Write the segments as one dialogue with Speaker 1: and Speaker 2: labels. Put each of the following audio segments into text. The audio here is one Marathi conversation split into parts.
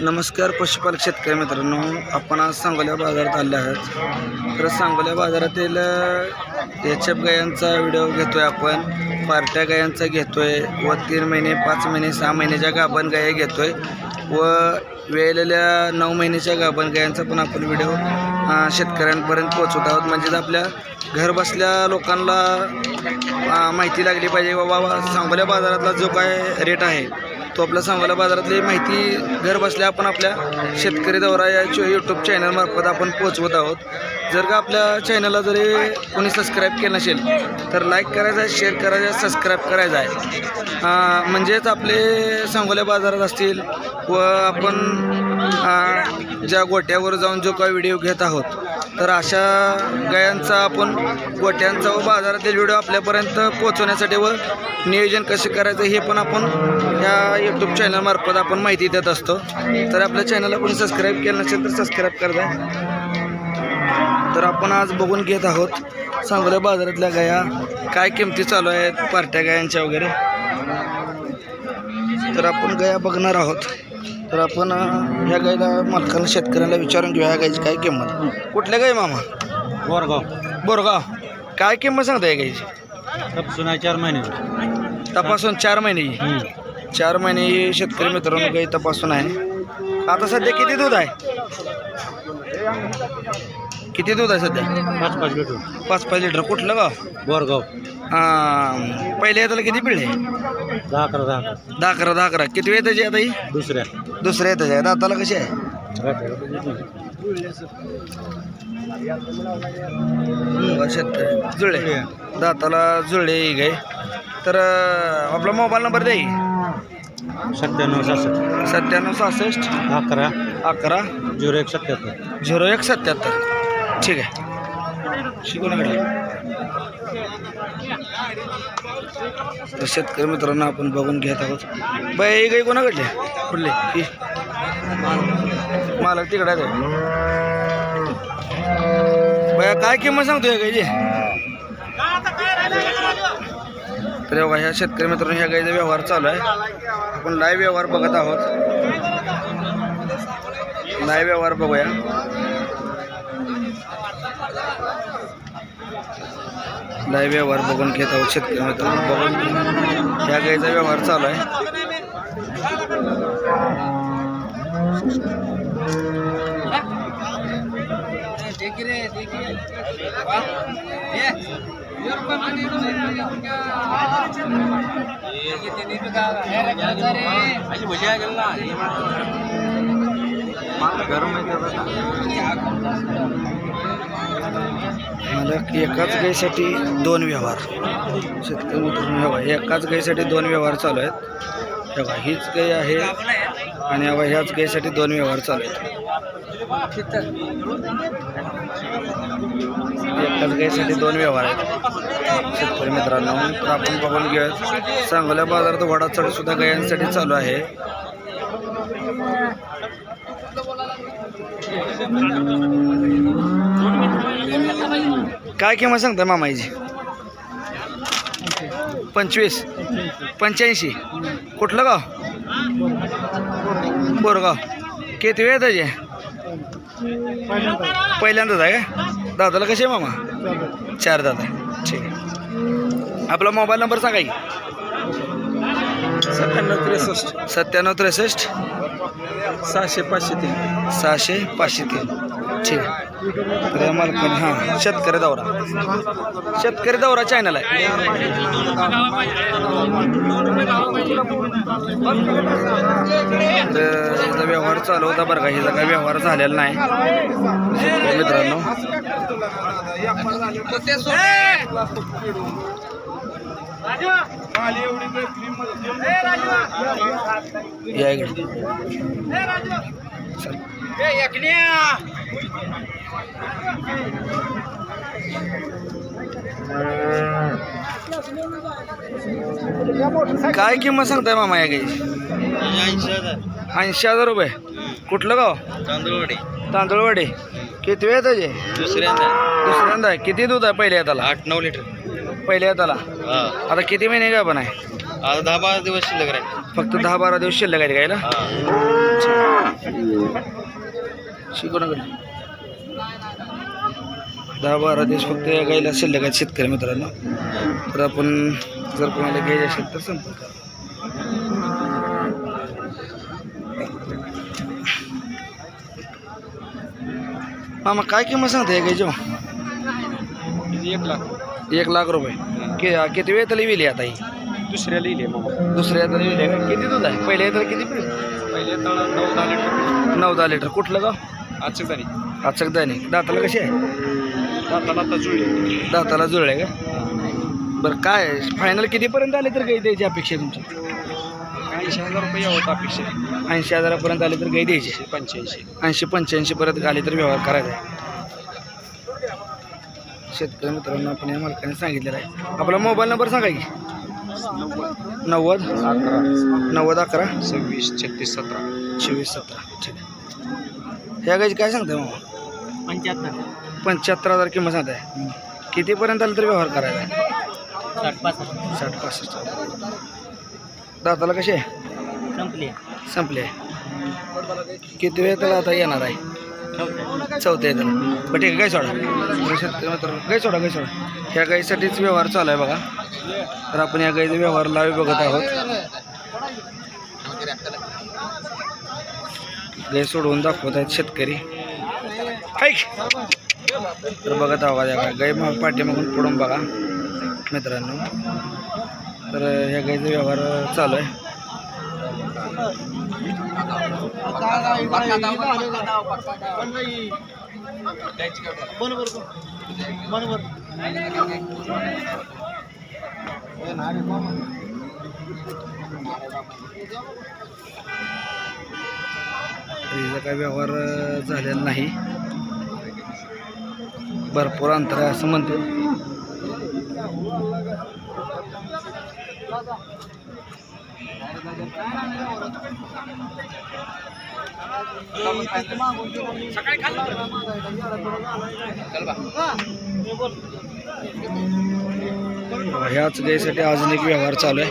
Speaker 1: नमस्कार पशुपालक शेतकरी मित्रांनो आपण आज सांगोल्या बाजारात आले आहोत. तर सांगोल्या बाजारातील एच एफ गायांचा व्हिडिओ घेतोय आपण. पार्ट्या गायांचा घेतोय व तीन महिने पाच महिने सहा महिन्याच्या गाभण गाया घेतोय व वेळलेल्या नऊ महिन्याच्या गाभण गायांचा पण आपण व्हिडिओ शेतकऱ्यांपर्यंत पोहोचवत आहोत. म्हणजेच आपल्या घर बसल्या लोकांना माहिती लागली पाहिजे बाबा सांगोल्या बाजारातला जो काय रेट आहे तो आपल्या सांगोला बाजारातली माहिती घर बसल्या आपण आपल्या शेतकरी दौरा या यूट्यूब चॅनलमार्फत आपण पोहोचवत आहोत. जर का आपल्या चॅनलला जरी कोणी सबस्क्राईब केलं नसेल तर लाईक करायचं आहे शेअर करायचं आहे सबस्क्राईब करायचं आहे. म्हणजेच आपले सांगोल्या बाजारात असतील व आपण ज्या गोट्यावर जाऊन जो काही व्हिडिओ घेत आहोत तर अशा गायांचा आपण गोट्यांचा व बाजारातील व्हिडिओ आपल्यापर्यंत पोहोचवण्यासाठी व नियोजन कसे करायचं हे पण आपण या यूट्यूब चॅनलमार्फत आपण माहिती देत असतो. तर आपल्या चॅनलला कोणी सबस्क्राईब केलं नसेल तर सबस्क्राईब करता तर आपण आज बघून घेत आहोत सांगोल्या बाजारातल्या गाया काय किमती चालू आहेत पार्ट्या गायांच्या वगैरे. तर आपण गया बघणार आहोत. तर आपण ह्या गायला मालकाला शेतकऱ्याला विचारून घेऊया ह्या गायची काय किंमत. कुठल्या गाय मामा?
Speaker 2: बोरगाव.
Speaker 1: बोरगाव. काय किंमत सांगता या गायची?
Speaker 2: तपसून आहे चार महिने.
Speaker 1: तपासून चार महिने. चार महिने शेतकरी मित्रांनो गाई तपासून आहे. आता सध्या किती दूध आहे? किती दूध आहे सध्या?
Speaker 2: पाच पाच लिटर.
Speaker 1: पाच पाच लिटर. कुठलं गाव?
Speaker 2: बोरगाव.
Speaker 1: हां पहिले येताला किती पिढे
Speaker 2: दहा अकरा दहा अकरा.
Speaker 1: दहा अकरा दहा अकरा. किती वेळ त्याची आता ही?
Speaker 2: दुसऱ्या.
Speaker 1: दुसऱ्या येताची आहे दाताला कशी आहे? शेतकरी जुळे दाताला जुळे ही गाय तर आपला मोबाईल नंबर की.
Speaker 2: सत्त्याण्णव सहासष्ट.
Speaker 1: सत्त्याण्णव सहासष्ट.
Speaker 2: अकरा.
Speaker 1: अकरा.
Speaker 2: झिरो एक सत्त्याहत्तर.
Speaker 1: झिरो एक सत्याहत्तर ठीक आहे. शिकवण्याकडे. तर शेतकरी मित्रांना आपण बघून घेत आहोत. बाई ही गाई कोणाकडली? मालक ही. तिकडे आहे बाया काय किंमत सांगतो या गाईची? तर बघा ह्या शेतकरी मित्रांनो ह्या गाईचा व्यवहार चालू आहे. आपण लाईव्ह व्यवहार बघत आहोत. लाईव्ह व्यवहार बघूया. लाईव व्यवहार बघून घेत आहोत शेतकरी बघून ह्या गाईचा व्यवहार चालू आहे. मला एकाच गाईसाठी दोन व्यवहार. शेतकरी मित्रांनो हे बघा, एकाच गाईसाठी दोन व्यवहार चालू आहेत. हे बघा, हीच गाई आहे आणि अबा ह्याच गाईसाठी दोन व्यवहार चालू आहेत. एकाच गाईसाठी दोन व्यवहार आहेत. शेतकरी मित्रांनो तर आपण बघून घेऊया सांगोल्या बाजारात वडा चढसुद्धा गायांसाठी चालू आहे. काय किंमत सांगता मामाईची? पंचवीस. पंच्याऐंशी. कुठलं गाव? बोरगाव. किती वेळ त्याचे पहिल्यांदाच आहे का? दादाला कसे आहे मामा? चार दादा. ठीक आहे. आपला मोबाईल नंबर सांगा की.
Speaker 2: सत्त्याण्णव त्रेसष्ट.
Speaker 1: सत्त्याण्णव त्रेसष्ट.
Speaker 2: सहाशे पाचशे तीन.
Speaker 1: सहाशे पाचशे तीन. ठीक आहे. तर मालकाने हां. शेतकरी दौरा. शेतकरी दौरा चॅनल आहे. तर व्यवहार चालू होता बरं का. हिचा काही व्यवहार झालेला नाही. मित्रांनो. या इकडे. काय किंमत सांगताय मामा या गाईची? ऐंशी हजार. रुपये. कुठलं गाव?
Speaker 2: तांदूळवाडी.
Speaker 1: तांदूळवाडी. किती वेळ त्याचे?
Speaker 2: दुसऱ्यांदा.
Speaker 1: दुसऱ्यांदा. किती दूध आहे पहिल्या येताला
Speaker 2: आठ नऊ लिटर.
Speaker 1: पहिल्या
Speaker 2: हा.
Speaker 1: आता किती महिने काय पण आहे?
Speaker 2: आता दहा बारा दिवस शिल्लक राहील.
Speaker 1: फक्त दहा बारा दिवस शिल्लक आहेत गायला? शिकवणाकडे दहा बारा दिवस फक्त या गायला शिल्लक आहेत शेतकरी मित्रांनो. तर आपण जर कोणाला घ्यायचे असेल तर संपर्क करा. मामा काय किंमत सांगते गायची
Speaker 2: एक लाख
Speaker 1: एक लाख रुपये. कि किती वेळ तरी विली आता ही?
Speaker 2: दुसऱ्या लिहिले मग
Speaker 1: दुसऱ्या तरी विली किती दूध आहे? पहिल्या तर किती
Speaker 2: पहिले तळ नऊ दहा लिटर.
Speaker 1: नऊ दहा लिटर. कुठलं गाव?
Speaker 2: आजची झाली
Speaker 1: आचक दाणी दाताला कशी आहे?
Speaker 2: दाताला आता जुळले.
Speaker 1: दाताला जुळले का? बरं काय फायनल कितीपर्यंत आले तर गाई द्यायची अपेक्षा आहे तुमची?
Speaker 2: ऐंशी हजार रुपये यावं अपेक्षा.
Speaker 1: ऐंशी हजारापर्यंत आले तर गाई द्यायची.
Speaker 2: पंच्याऐंशी.
Speaker 1: ऐंशी पंच्याऐंशी पर्यंत आले तर व्यवहार करायचा आहे. शेतकरी मित्रांनो आपण या मालकाने सांगितलेलं आहे. आपला मोबाईल नंबर सांगा की. नव्वद
Speaker 2: अकरा
Speaker 1: नव्वद अकरा
Speaker 2: सव्वीस छत्तीस सतरा.
Speaker 1: चोवीस सतरा. ठीक आहे. ह्या गायची काय सांगताय मग
Speaker 2: पंच्याहत्तर.
Speaker 1: पंच्याहत्तर हजार किंमत सांगताय. कितीपर्यंत आलं तर व्यवहार करायचा आहे
Speaker 2: साठ पासष्ट.
Speaker 1: साठ पासष्ट. दाताला कसे? आहे
Speaker 2: संपली.
Speaker 1: संपले. किती वेळ त्याला आता येणार आहे? चौथ्या. येतात बरं ठीक आहे गाय सोडा. शेतकरी मित्रांनो, गाय सोडा. गाय सोडा ह्या गाईसाठीच व्यवहार चालू आहे बघा. तर आपण या गाईचा व्यवहार लाईव्ह बघत आहोत. गाय सोडवून दाखवत आहेत शेतकरी. ऐक. तर बघत आहोत या गाय मग पाठीमागून पुढून बघा मित्रांनो. तर ह्या गाईचा व्यवहार चालू आहे. काही व्यवहार झालेला नाही. भरपूर अंतर आहे असं म्हणते ह्याच गाईसाठी अजून एक व्यवहार चालू आहे.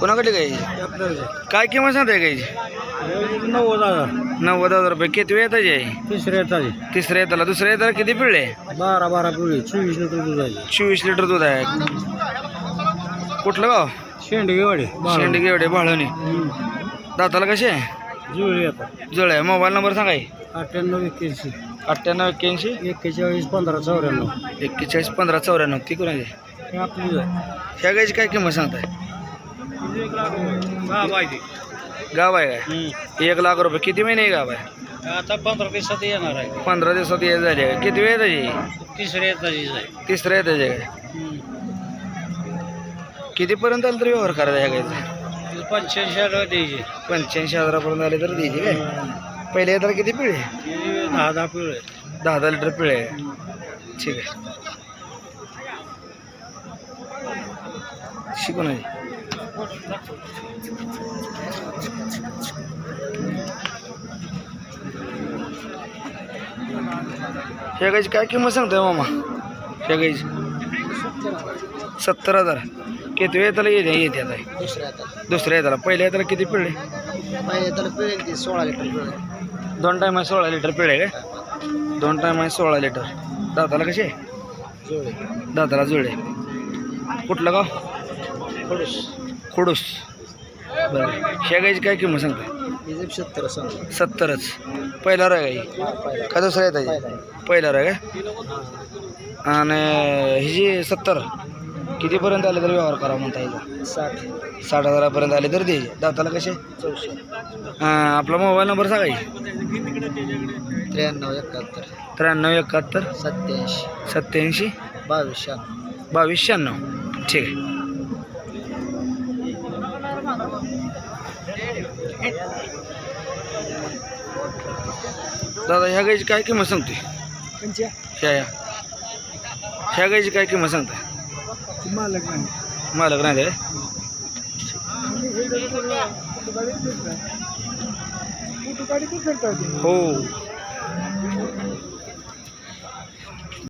Speaker 1: कोणाकडे गाई? काय किंमत सांगताय गाईची
Speaker 2: नव्वद हजार.
Speaker 1: नव्वद हजार रुपये. किती वेळ आहे
Speaker 2: तिसऱ्या ताजी
Speaker 1: तिसऱ्या येताला. दुसऱ्या येताला किती पिळले?
Speaker 2: बारा बारा पिढी चोवीस लिटर दूध आहे.
Speaker 1: चोवीस लिटर दूध आहे. कुठलं गाव?
Speaker 2: शेंडगेवाडी
Speaker 1: शेंडगे एवढे बाळवणी. दाताला कसे आहे?
Speaker 2: जुळली आता.
Speaker 1: जळ आहे. मोबाईल नंबर सांगा की.
Speaker 2: अठ्ठ्याण्णव एक्क्याऐंशी.
Speaker 1: अठ्ठ्याण्णव एक्क्याऐंशी.
Speaker 2: एक्केचाळीस पंधरा चौऱ्याण्णव.
Speaker 1: एक्केचाळीस पंधरा चौऱ्याण्णव. ती कोणाची
Speaker 2: हे आपली
Speaker 1: ह्या गायची काय किंमत सांगताय? गाव आहे काय? एक लाख रुपये. किती महिने गाव आहे?
Speaker 2: आता पंधरा दिवसात येणार आहे.
Speaker 1: पंधरा दिवसात ये झाली आहे किती वेळ त्याची
Speaker 2: तिसऱ्या आहे
Speaker 1: तिसऱ्या येताची काय? कितीपर्यंत आलं तर व्यवहार करायचा ह्या गायचा?
Speaker 2: पंच्याऐंशी हजार द्यायचे.
Speaker 1: पंच्याऐंशी हजारापर्यंत आले तर द्यायचे काय? पहिले येताला किती पिळे?
Speaker 2: दहा दहा पिळे.
Speaker 1: दहा दहा लिटर पिळे. ठीक आहे. शिकून आहे ह्या गायची काय किंमत सांगतोय मामा? ह्या गायची सत्तर हजार. किती वेळ त्याला येते येते आता?
Speaker 3: दुसऱ्या
Speaker 1: येताला. पहिल्या येताला किती पिळे
Speaker 3: पहिले त्याला पिळेल ती सोळा लिटर पिळेल.
Speaker 1: दोन आहे सोळा लिटर पिळे काय दोन आहे सोळा लिटर. दाताला कसे? दाताला जुळे. कुठलं गाव?
Speaker 3: खडूस.
Speaker 1: खुडूस. बरं. गायची काय किंमत सांगते
Speaker 3: सत्तर सांग.
Speaker 1: सत्तरच. पहिला गाई
Speaker 3: पहिला.
Speaker 1: का दुसरा आहे त्याची पहिला राय काय आणि ही जी सत्तर? कितीपर्यंत आले तर व्यवहार करा म्हणता येईल
Speaker 3: साठ.
Speaker 1: साठ हजारापर्यंत आले तर दे. दाताला कसे?
Speaker 3: चौशे
Speaker 1: हां आपला मोबाईल नंबर सांगा.
Speaker 3: त्र्याण्णव एकाहत्तर.
Speaker 1: त्र्याण्णव एकाहत्तर.
Speaker 3: सत्याऐंशी.
Speaker 1: सत्याऐंशी.
Speaker 3: बावीस शहाण्णव.
Speaker 1: बावीस शहाण्णव. ठीक आहे. दादा ह्या गाईची काय किंमत सांगते ह्या ह्या. ह्या गाईची काय किंमत सांगता
Speaker 3: मालक नाही.
Speaker 1: मालक नाही हो.